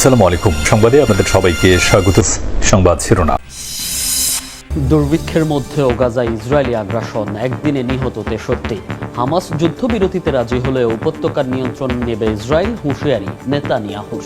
আসসালামু আলাইকুম। সংবাদে আপনাদের সবাইকে স্বাগত। সংবাদ শিরোনাম। দুর্ভিক্ষের মধ্যেও গাজায় ইসরায়েলি আগ্রাসন একদিনে নিহত তেষট্টি। হামাস যুদ্ধবিরতিতে রাজি হলেও উপত্যকার নিয়ন্ত্রণ নেবে ইসরায়েল হুঁশিয়ারি নেতানিয়াহুর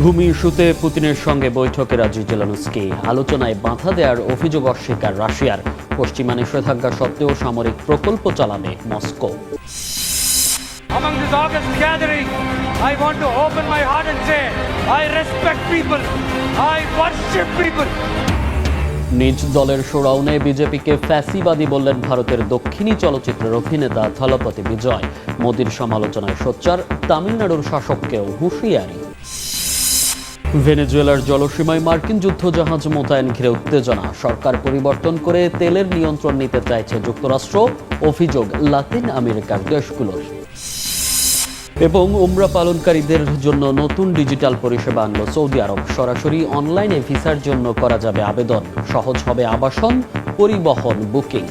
ভূমি ইস্যুতে পুতিনের সঙ্গে বৈঠকে রাজি জেলানুস্কি। আলোচনায় বাধা দেওয়ার অভিযোগ অস্বীকার রাশিয়ার। পশ্চিমা নিষেধাজ্ঞা সত্ত্বেও সামরিক প্রকল্প চালাবে Moscow. Among this August gathering, I want to open my heart and say, I respect people, I worship people. নিজ দলের শোড়াউনে বিজেপিকে ফ্যাসিবাদী বললেন ভারতের দক্ষিণী চলচ্চিত্রের অভিনেতা থলপতি বিজয়। মোদীর সমালোচনায় সোচ্চার তামিলনাড়ুর শাসককেও হুঁশিয়ারি। ভেনেজুয়েলার জলসীমায় মার্কিন যুদ্ধজাহাজ মোতায়েন ঘিরে উত্তেজনা। সরকার পরিবর্তন করে তেলের নিয়ন্ত্রণ নিতে চাইছে যুক্তরাষ্ট্র। অভিযোগ লাতিন আমেরিকার দেশগুলোর। এবং উমরা পালনকারীদের জন্য নতুন ডিজিটাল পরিষেবা আনল সৌদি আরব। সরাসরি অনলাইনে ভিসার জন্য করা যাবে আবেদন। সহজ হবে আবাসন, পরিবহন, বুকিং।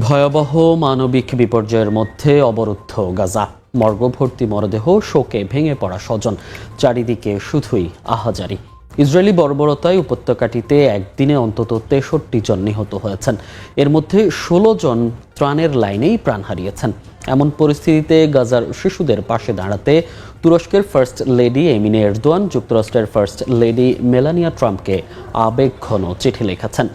ভয়াবহ মানবিক বিপর্যয়ের মধ্যে অবরুদ্ধ গাজা। মর্গভর্তি মরদেহ শোকে ভেঙে পড়া স্বজন। চারিদিকে শুধুই আহাজারি। ইসরায়েলি বর্বরতায় উপত্যকাটিতে একদিনে অন্তত তেষট্টি জন নিহত হয়েছেন। এর মধ্যে ষোলো জন ত্রাণের লাইনেই প্রাণ হারিয়েছেন। এমন পরিস্থিতিতে গাজার শিশুদের পাশে দাঁড়াতে তুরস্কের ফার্স্ট লেডি এমিনে এরদোয়ান, যুক্তরাষ্ট্রের ফার্স্ট লেডি মেলানিয়া ট্রাম্পকে আবেগঘন চিঠি লিখেছেন।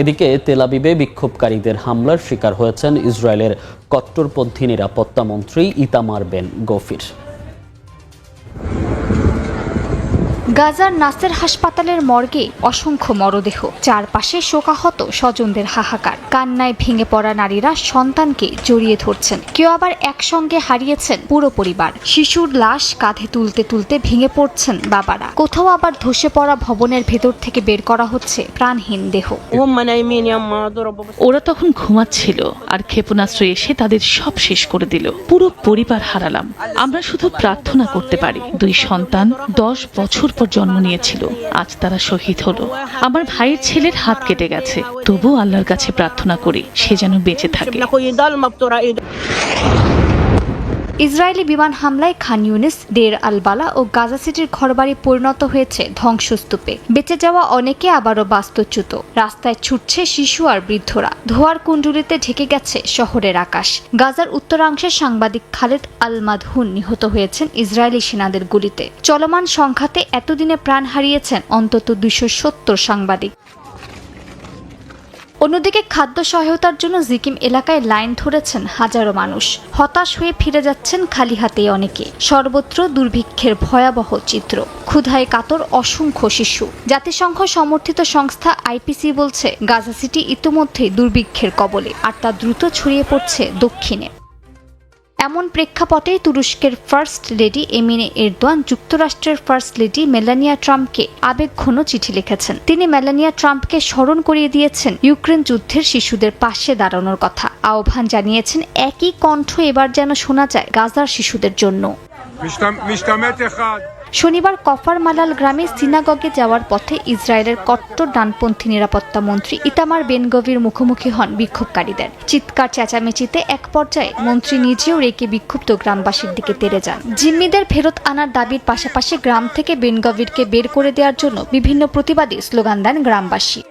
এদিকে তেলাবিবে বিক্ষোভকারীদের হামলার শিকার হয়েছেন ইসরায়েলের কট্টরপন্থী নিরাপত্তা মন্ত্রী ইতামার বেন গফির। গাজার নাসের হাসপাতালের মর্গে অসংখ্য মরদেহ। চারপাশে শোকাহত স্বজনদের হাহাকার। কান্নায় ভেঙে পড়া নারীরা সন্তানকে জড়িয়ে ধরছেন। কেউ আবার একসঙ্গে হারিয়েছেন পুরো পরিবার। শিশুর লাশ কাঁধে তুলতে তুলতে ভেঙে পড়ছেন বাবারা। কোথাও আবার ধসে পড়া ভবনের ভেতর থেকে বের করা হচ্ছে প্রাণহীন দেহ। ওরা তখন ঘুমাচ্ছিল আর ক্ষেপণাস্ত্র এসে তাদের সব শেষ করে দিল। পুরো পরিবার হারালাম। আমরা শুধু প্রার্থনা করতে পারি। দুই সন্তান দশ বছর পর জন্ম নিয়েছিল। আজ তারা শহীদ হলো। আমার ভাইয়ের ছেলের হাত কেটে গেছে। তবু আল্লাহর কাছে প্রার্থনা করি, সে যেন বেঁচে থাকে। ইসরায়েলি বিমান হামলায় খান ইউনিস, দের আলবালা ও গাজা সিটির ঘরবাড়ি পরিণত হয়েছে ধ্বংসস্তূপে। বেঁচে যাওয়া অনেকে আবারও বাস্তুচ্যুত। রাস্তায় ছুটছে শিশু আর বৃদ্ধরা। ধোয়ার কুণ্ডুলিতে ঢেকে গেছে শহরের আকাশ। গাজার উত্তরাংশে সাংবাদিক খালেদ আল মাদহুন নিহত হয়েছেন ইসরায়েলি সেনাদের গুলিতে। চলমান সংঘাতে এতদিনে প্রাণ হারিয়েছেন অন্তত দুইশো সত্তর সাংবাদিক। অন্যদিকে খাদ্য সহায়তার জন্য জিকিম এলাকায় লাইন ধরেছেন হাজারো মানুষ। হতাশ হয়ে ফিরে যাচ্ছেন খালি হাতে অনেকে। সর্বত্র দুর্ভিক্ষের ভয়াবহ চিত্র। ক্ষুধায় কাতর অসংখ্য শিশু। জাতিসংঘ সমর্থিত সংস্থা আইপিসি বলছে, গাজা সিটি ইতোমধ্যেই দুর্ভিক্ষের কবলে, আর তা দ্রুত ছড়িয়ে পড়ছে দক্ষিণে। এমন প্রেক্ষাপটে তুরস্কের ফার্স্ট লেডি এমিনে এরদোয়ান, যুক্তরাষ্ট্রের ফার্স্ট লেডি মেলানিয়া ট্রাম্পকে আবেগঘন চিঠি লিখেছেন। তিনি মেলানিয়া ট্রাম্পকে স্মরণ করিয়ে দিয়েছেন ইউক্রেন যুদ্ধের শিশুদের পাশে দাঁড়ানোর কথা। আহ্বান জানিয়েছেন, একই কণ্ঠ এবার যেন শোনা যায় গাজার শিশুদের জন্য। শনিবার কফার মালাল গ্রামে সিনাগগে যাওয়ার পথে ইসরায়েলের কট্টর ডানপন্থী নিরাপত্তা মন্ত্রী ইতামার বেনগভির মুখোমুখি হন বিক্ষোভকারীদের। চিৎকার চেঁচামেচিতে এক পর্যায়ে মন্ত্রী নিজেও রেকে বিক্ষুব্ধ গ্রামবাসীর দিকে তেড়ে যান। জিম্মিদের ফেরত আনার দাবির পাশাপাশি গ্রাম থেকে বেনগভিরকে বের করে দেওয়ার জন্য বিভিন্ন প্রতিবাদী স্লোগান দেন গ্রামবাসী।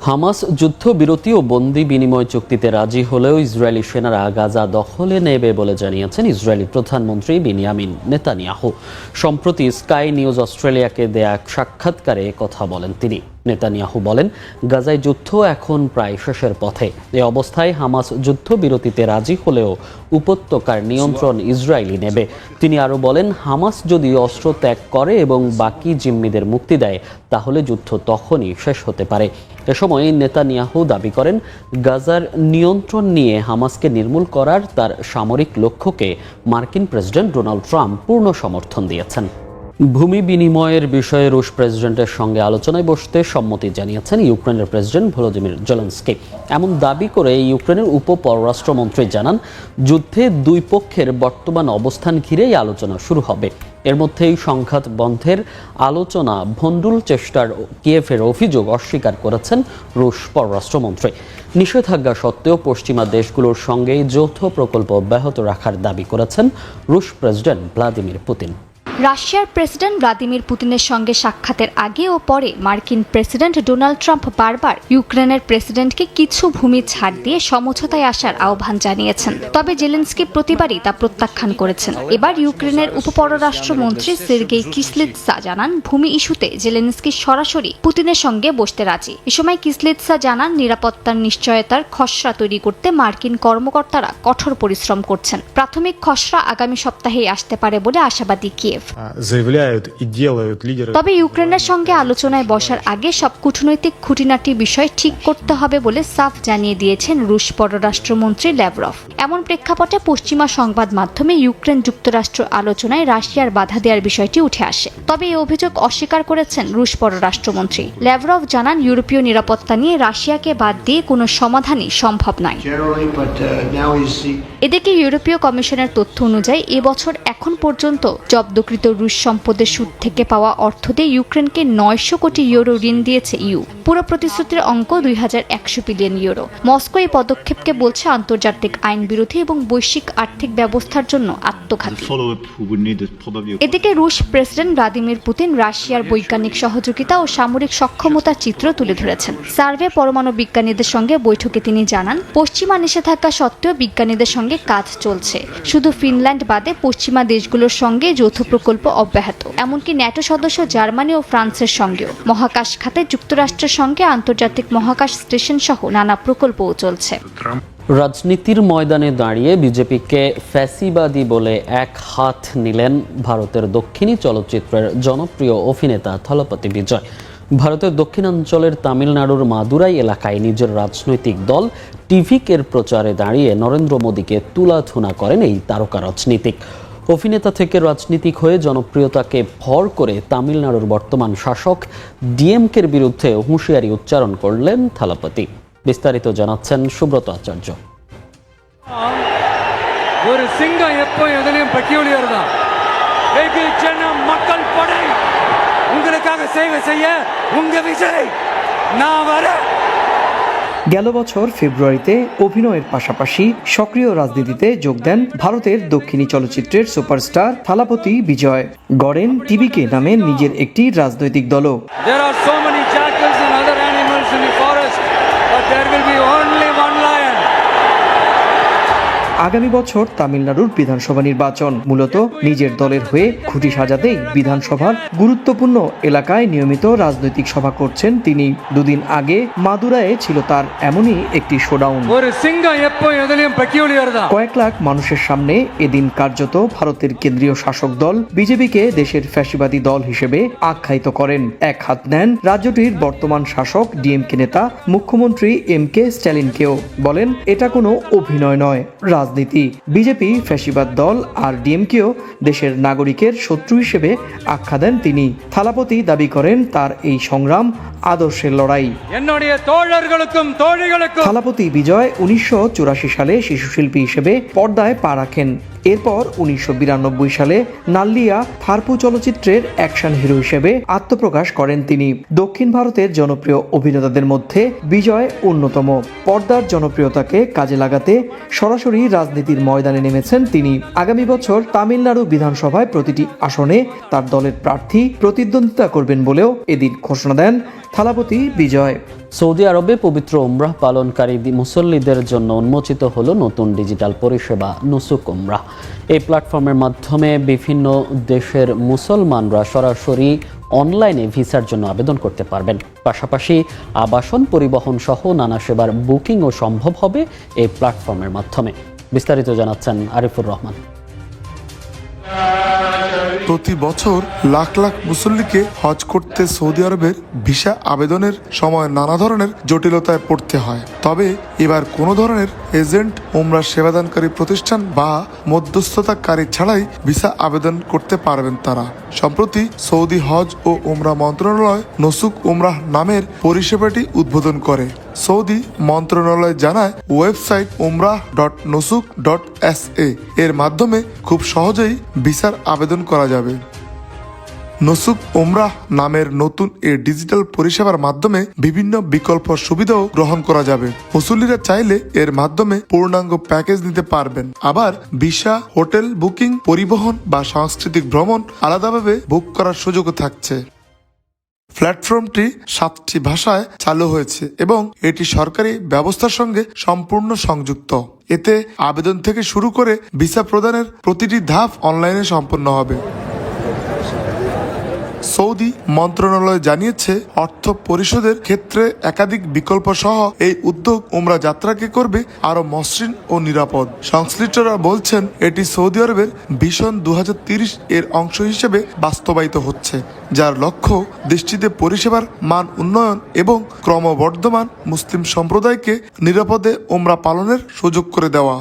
হামাস যুদ্ধবিরতি ও বন্দি বিনিময় চুক্তিতে রাজি হলেও ইসরায়েলি সেনারা গাজা দখলে নেবে বলে জানিয়েছেন ইসরায়েলি প্রধানমন্ত্রী বিনিয়ামিন নেতানিয়াহু। সম্প্রতি স্কাই নিউজ অস্ট্রেলিয়াকে দেয়া এক সাক্ষাৎকারে কথা বলেন তিনি। নেতানিয়াহু বলেন, গাজায় যুদ্ধ এখন প্রায় শেষের পথে। এ অবস্থায় হামাস যুদ্ধবিরতিতে রাজি হলেও উপত্যকার নিয়ন্ত্রণ ইসরায়েলি নেবে। তিনি আরও বলেন, হামাস যদি অস্ত্র ত্যাগ করে এবং বাকি জিম্মিদের মুক্তি দেয়, তাহলে যুদ্ধ তখনই শেষ হতে পারে। এ সময় নেতানিয়াহু দাবি করেন, গাজার নিয়ন্ত্রণ নিয়ে হামাসকে নির্মূল করার তার সামরিক লক্ষ্যকে মার্কিন প্রেসিডেন্ট ডোনাল্ড ট্রাম্প পূর্ণ সমর্থন দিয়েছেন। ভূমি বিনিময়ের বিষয়ে রুশ প্রেসিডেন্টের সঙ্গে আলোচনায় বসতে সম্মতি জানিয়েছেন ইউক্রেনের প্রেসিডেন্ট ভলোদিমির জেলেন্সকি। এমন দাবি করে ইউক্রেনের উপ পররাষ্ট্রমন্ত্রী জানান, যুদ্ধে দুই পক্ষের বর্তমান অবস্থান ঘিরেই আলোচনা শুরু হবে। এর মধ্যেই সংঘাত বন্ধের আলোচনা ভণ্ডুল চেষ্টার কিয়েফের অভিযোগ অস্বীকার করেছেন রুশ পররাষ্ট্রমন্ত্রী। নিষেধাজ্ঞা সত্ত্বেও পশ্চিমা দেশগুলোর সঙ্গেই যৌথ প্রকল্প অব্যাহত রাখার দাবি করেছেন রুশ প্রেসিডেন্ট ভ্লাদিমির পুতিন। রাশিয়ার প্রেসিডেন্ট ভ্লাদিমির পুতিনের সঙ্গে সাক্ষাতের আগে ও পরে মার্কিন প্রেসিডেন্ট ডোনাল্ড ট্রাম্প বারবার ইউক্রেনের প্রেসিডেন্টকে কিছু ভূমি ছাড় দিয়ে সমঝোতায় আসার আহ্বান জানিয়েছেন। তবে জেলেন্সকি প্রতিবারই তা প্রত্যাখ্যান করেছেন। এবার ইউক্রেনের উপপররাষ্ট্রমন্ত্রী সের্গেই কিসলিৎসা জানান, ভূমি ইস্যুতে জেলেন্সকি সরাসরি পুতিনের সঙ্গে বসতে রাজি। এ সময় কিসলিৎসা জানান, নিরাপত্তার নিশ্চয়তার খসড়া তৈরি করতে মার্কিন কর্মকর্তারা কঠোর পরিশ্রম করছেন। প্রাথমিক খসড়া আগামী সপ্তাহেই আসতে পারে বলে আশাবাদী কিয়েভ। তবে ইউক্রেনের সঙ্গে আলোচনায় বসার আগে সব কূটনৈতিক খুঁটিনাটি বিষয় ঠিক করতে হবে বলে সাফ জানিয়ে দিয়েছেন রুশ পররাষ্ট্রমন্ত্রী ল্যাভরফ এমন প্রেক্ষাপটে পশ্চিমা সংবাদ মাধ্যমে ইউক্রেন যুক্তরাষ্ট্র আলোচনায় রাশিয়ার বাধা দেওয়ার বিষয়টি উঠে আসে। তবে এই অভিযোগ অস্বীকার করেছেন রুশ পররাষ্ট্রমন্ত্রী। ল্যাভরফ জানান ইউরোপীয় নিরাপত্তা নিয়ে রাশিয়াকে বাদ দিয়ে কোনো সমাধানই সম্ভব নয়। এদিকে ইউরোপীয় কমিশনের তথ্য অনুযায়ী এবছর এখন পর্যন্ত জব্দকৃত রুশ সম্পদের সুদ থেকে পাওয়া অর্থ দিয়ে ইউক্রেনকে নয়শো কোটি ইউরো ঋণ দিয়েছে ইউ। পুরো প্রতিশ্রুতির অঙ্ক দুই হাজার একশো বিলিয়ন ইউরো। মস্কো এই পদক্ষেপকে বলছে আন্তর্জাতিক আইন বিরোধী এবং বৈশ্বিক আর্থিক ব্যবস্থার জন্য আত্মঘাতী। এদিকে রুশ প্রেসিডেন্ট ভ্লাদিমির পুতিন রাশিয়ার বৈজ্ঞানিক সহযোগিতা ও সামরিক সক্ষমতার চিত্র তুলে ধরেছেন। সার্ভে পরমাণু বিজ্ঞানীদের সঙ্গে বৈঠকে তিনি জানান পশ্চিমা নিষেধাজ্ঞা সত্ত্বেও বিজ্ঞানীদের সঙ্গে কাজ চলছে। শুধু ফিনল্যান্ড বাদে পশ্চিমা দেশগুলোর সঙ্গে যৌথ প্রকল্প অব্যাহত। এমনকি ন্যাটো সদস্য জার্মানি ও ফ্রান্সের সঙ্গেও। মহাকাশ খাতে যুক্তরাষ্ট্রের সঙ্গে আন্তর্জাতিক মহাকাশ স্টেশন সহ নানা প্রকল্পও চলছে। রাজনীতির ময়দানে দাঁড়িয়ে বিজেপিকে ফ্যাসিবাদী বলে এক হাত নিলেন ভারতের দক্ষিণী চলচ্চিত্রের জনপ্রিয় অভিনেতা থলপতি বিজয়। ভারতের দক্ষিণাঞ্চলের তামিলনাড়ুর মাদুরাই এলাকায় নিজের রাজনৈতিক দল টিভিকের প্রচারে দাঁড়িয়ে নরেন্দ্র মোদীকে তুলাধুনা করেন এই তারকা রাজনীতিক। অভিনেতা থেকে রাজনীতিক হয়ে জনপ্রিয়তাকে ভর করে তামিলনাড়ুর বর্তমান শাসক ডিএমকের বিরুদ্ধে হুঁশিয়ারি উচ্চারণ করলেন থালাপতি বিস্তারিত জানাচ্ছেন সুব্রত আচার্য ஒரு சிங்கம் எப்போ எதுலயும் பெக்யூலியர் தான் வெகு ஜன மக்கள் படை உங்களுக்காக சேவை செய்ய உங்க விஜய் நான் வரேன் গেল বছর ফেব্রুয়ারিতে অভিনয়ের পাশাপাশি সক্রিয় রাজনীতিতে যোগ দেন ভারতের দক্ষিণী চলচ্চিত্রের সুপারস্টার থালাপতি বিজয়। গড়েন টিভিকে নামে নিজের একটি রাজনৈতিক দলও। আগামী বছর তামিলনাড়ুর বিধানসভা নির্বাচন। মূলত নিজের দলের হয়ে খুঁটি সাজাতেই বিধানসভার গুরুত্বপূর্ণ এলাকায় নিয়মিত রাজনৈতিক সভা করছেন তিনি। দুদিন আগে মাদুরায়ে ছিল তার এমনই একটি শোডাউন। কয়েক লাখ মানুষের সামনে এদিন কার্যত ভারতের কেন্দ্রীয় শাসক দল বিজেপিকে দেশের ফ্যাসিবাদী দল হিসেবে আখ্যায়িত করেন। এক হাত নেন রাজ্যটির বর্তমান শাসক ডিএমকে নেতা মুখ্যমন্ত্রী এম কে স্ট্যালিনকেও। বলেন এটা কোনো অভিনয় নয়। রাজ রাজনীতি। বিজেপি ফ্যাসিবাদ দল আর ডিএমকেও দেশের নাগরিকের শত্রু হিসেবে আখ্যা দেন তিনি। থালাপতি দাবি করেন তার এই সংগ্রাম আদর্শের লড়াই। থালাপতি বিজয় উনিশশো চুরাশি সালে শিশু শিল্পী হিসেবে পর্দায় পা রাখেন। এরপর উনিশশো বিরানব্বই সালে নাল্লিয়া থারপু চলচ্চিত্রের অ্যাকশন হিরো হিসেবে আত্মপ্রকাশ করেন তিনি। দক্ষিণ ভারতের জনপ্রিয় অভিনেতাদের মধ্যে বিজয় অন্যতম। পর্দার জনপ্রিয়তাকে কাজে লাগাতে সরাসরি রাজনীতির ময়দানে নেমেছেন তিনি। আগামী বছর তামিলনাড়ু বিধানসভায় প্রতিটি আসনে তার দলের প্রার্থী প্রতিদ্বন্দ্বিতা করবেন বলেও এদিন ঘোষণা দেন থালাপতি বিজয়। সৌদি আরবে পবিত্র উমরাহ পালনকারী মুসল্লিদের জন্য উন্মোচিত হলো নতুন ডিজিটাল পরিষেবা, নুসুক উমরাহ। এই প্ল্যাটফর্মের মাধ্যমে বিভিন্ন দেশের মুসলমানরা সরাসরি অনলাইনে ভিসার জন্য আবেদন করতে পারবেন। পাশাপাশি আবাসন পরিবহন সহ নানা সেবার বুকিংও সম্ভব হবে এই প্ল্যাটফর্মের মাধ্যমে। বিস্তারিত জানাচ্ছেন আরিফুর রহমান। প্রতি বছর লাখ লাখ মুসল্লিকে হজ করতে সৌদি আরবের ভিসা আবেদনের সময় নানা ধরনের জটিলতায় পড়তে হয়। তবে এবার কোনো ধরনের এজেন্ট ওমরা সেবাদানকারী প্রতিষ্ঠান বা মধ্যস্থতাকারী ছাড়াই ভিসা আবেদন করতে পারবেন তারা। সম্প্রতি সৌদি হজ ও ওমরা মন্ত্রণালয় নসুক ওমরাহ নামের পরিষেবাটি উদ্বোধন করে। সৌদি মন্ত্রণালয় জানায়, website ওমরাহ dot Nusuk dot S A এর মাধ্যমে খুব সহজেই ভিসার আবেদন করা যাবে। নসুক ওমরাহ নামের নতুন এ ডিজিটাল পরিষেবার মাধ্যমে বিভিন্ন বিকল্প সুবিধাও গ্রহণ করা যাবে। মুসল্লিরা চাইলে এর মাধ্যমে পূর্ণাঙ্গ প্যাকেজ নিতে পারবেন। আবার ভিসা, হোটেল বুকিং, পরিবহন বা সাংস্কৃতিক ভ্রমণ আলাদাভাবে বুক করার সুযোগও থাকছে। প্ল্যাটফর্মটি সাতটি ভাষায় চালু হয়েছে এবং এটি সরকারি ব্যবস্থার সঙ্গে সম্পূর্ণ সংযুক্ত। এতে আবেদন থেকে শুরু করে ভিসা প্রদানের প্রতিটি ধাপ অনলাইনে সম্পন্ন হবে। সৌদি মন্ত্রণালয় জানিয়েছে, অর্থ পরিশোধের ক্ষেত্রে একাধিক বিকল্প সহ এই উদ্যোগ উমরা যাত্রাকে করবে আরও মসৃণ ও নিরাপদ। সংশ্লিষ্টরা বলছেন, এটি সৌদি আরবের ভীষণ দু এর অংশ হিসেবে বাস্তবায়িত হচ্ছে, যার লক্ষ্য দৃষ্টিতে পরিষেবার মান উন্নয়ন এবং ক্রমবর্ধমান মুসলিম সম্প্রদায়কে নিরাপদে ওমরা পালনের সুযোগ করে দেওয়া।